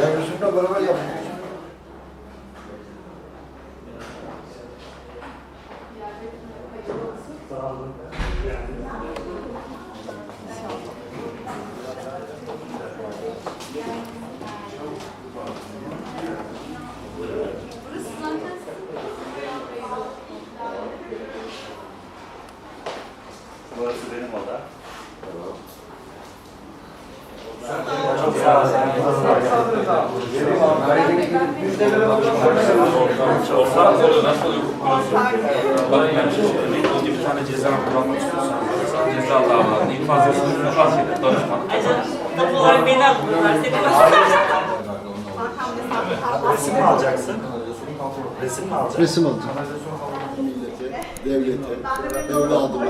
Yavrusunla beraber yapıyoruz. Burası benim oda. Ortaklığı nasıl hukuk kuruyorsun? Bana yanlış emekli olunca bir tane ceza kullanmak istiyorsan ceza davranın. İlk fazlasını infaz edip danışmak. Bunlar beni alıyorlar. Resim mi alacaksın? Resim mi alacaksın? Resim alacağım. Devlete, evladıma,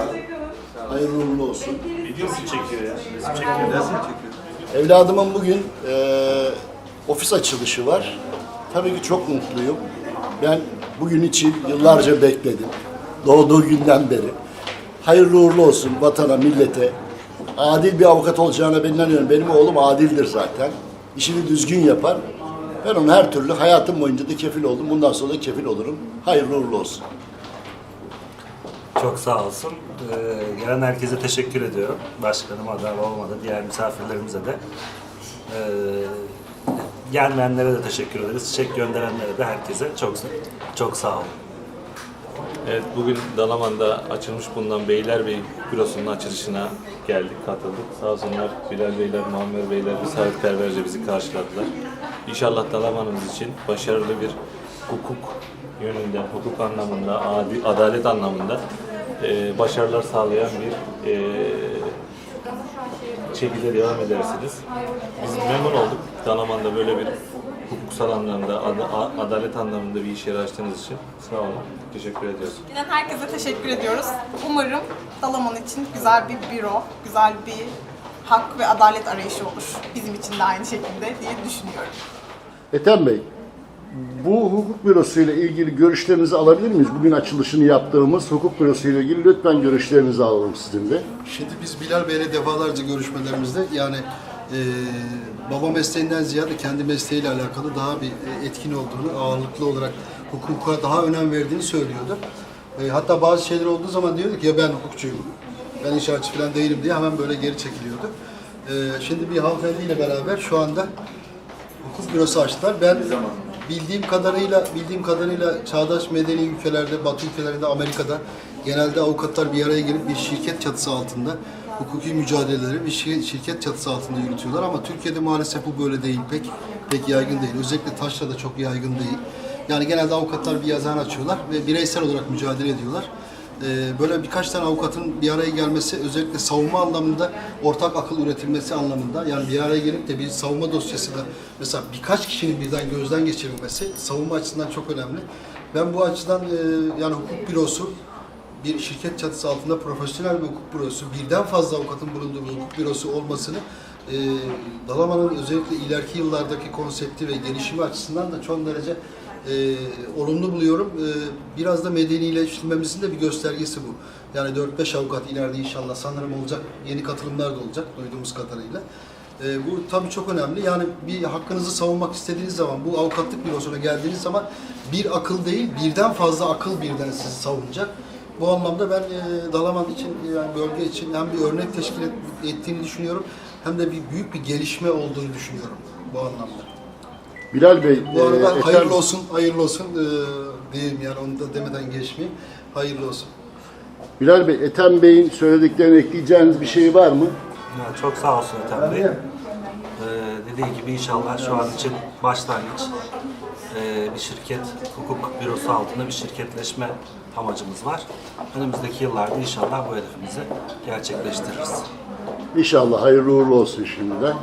hayırlı uğurlu olsun. Video mu çekiyor ya? Resim çekiyor. Resim çekiyor. Evladımın bugün eee, ofis açılışı var. Tabii ki çok mutluyum. Ben bugün için yıllarca bekledim. Doğduğu günden beri. Hayırlı uğurlu olsun vatana, millete. Adil bir avukat olacağına ben inanıyorum. Benim oğlum adildir zaten. İşini düzgün yapar. Ben ona her türlü hayatım boyunca da kefil oldum. Bundan sonra da kefil olurum. Hayırlı uğurlu olsun. Çok sağ olsun. Ee, gelen herkese teşekkür ediyorum. Başkanıma da olmadı, diğer misafirlerimize de. Ee, gelmeyenlere de teşekkür ederiz. Çiçek gönderenlere de herkese çok çok sağ olun. Evet, bugün Dalaman'da açılmış bulunan Beylerbeyi Bürosu'nun açılışına geldik, katıldık. Sağ olsunlar Bilal Beyler, Muammer Beyler misafirperverce bizi karşıladılar. İnşallah Dalaman'ımız için başarılı bir hukuk yönünde, hukuk anlamında, adi, adalet anlamında e, başarılar sağlayan bir e, şekilde devam edersiniz. Biz memnun olduk. Dalaman'da böyle bir hukuksal anlamda, ad- adalet anlamında bir iş yeri açtığınız için sağ olun. Teşekkür ediyoruz. Yine herkese teşekkür ediyoruz. Umarım Dalaman için güzel bir büro, güzel bir hak ve adalet arayışı olur. Bizim için de aynı şekilde diye düşünüyorum. Ethem Bey, bu hukuk bürosu ile ilgili görüşlerinizi alabilir miyiz? Bugün açılışını yaptığımız hukuk bürosu ile ilgili lütfen görüşlerinizi alalım sizin de. Şimdi biz Bilal Bey'le defalarca görüşmelerimizde yani e, baba mesleğinden ziyade kendi mesleğiyle alakalı daha bir e, etkin olduğunu, ağırlıklı olarak hukuka daha önem verdiğini söylüyordu. E, hatta bazı şeyler olduğu zaman diyordu ki ya ben hukukçuyum, ben inşaatçı falan değilim diye hemen böyle geri çekiliyordu. E, şimdi bir hanımefendiyle beraber şu anda hukuk bürosu açtılar. Ben bildiğim kadarıyla bildiğim kadarıyla çağdaş medeni ülkelerde, Batı ülkelerinde, Amerika'da genelde avukatlar bir araya gelip bir şirket çatısı altında hukuki mücadeleleri bir şir- şirket çatısı altında yürütüyorlar ama Türkiye'de maalesef bu böyle değil. Pek pek yaygın değil. Özellikle Taşra'da çok yaygın değil. Yani genelde avukatlar bir yazıhane açıyorlar ve bireysel olarak mücadele ediyorlar. Ee, böyle birkaç tane avukatın bir araya gelmesi özellikle savunma anlamında ortak akıl üretilmesi anlamında yani bir araya gelip de bir savunma dosyası da mesela birkaç kişinin birden gözden geçirilmesi savunma açısından çok önemli. Ben bu açıdan e, yani hukuk bürosu bir şirket çatısı altında profesyonel bir hukuk bürosu, birden fazla avukatın bulunduğu bir hukuk bürosu olmasını e, Dalaman'ın özellikle ileriki yıllardaki konsepti ve gelişimi açısından da çok derece e, olumlu buluyorum. E, biraz da medenileştirmemizin de bir göstergesi bu. Yani 4-5 avukat ileride inşallah sanırım olacak, yeni katılımlar da olacak duyduğumuz kadarıyla. E, bu tabii çok önemli. Yani bir hakkınızı savunmak istediğiniz zaman, bu avukatlık bürosuna geldiğiniz zaman bir akıl değil, birden fazla akıl birden sizi savunacak. Bu anlamda ben e, Dalaman için, yani bölge için hem bir örnek teşkil et- ettiğini düşünüyorum, hem de bir büyük bir gelişme olduğunu düşünüyorum bu anlamda. Bilal Bey, Bu arada e, Ethem- hayırlı olsun, hayırlı olsun e, diyeyim yani onu da demeden geçmeyeyim. Hayırlı olsun. Bilal Bey, Ethem Bey'in söylediklerine ekleyeceğiniz bir şey var mı? Ya çok sağ olsun Ethem Bey. Ee, dediği gibi inşallah şu an için başlangıç ee, bir şirket, hukuk bürosu altında bir şirketleşme amacımız var. Önümüzdeki yıllarda inşallah bu hedefimizi gerçekleştiririz. İnşallah hayırlı uğurlu olsun şimdiden.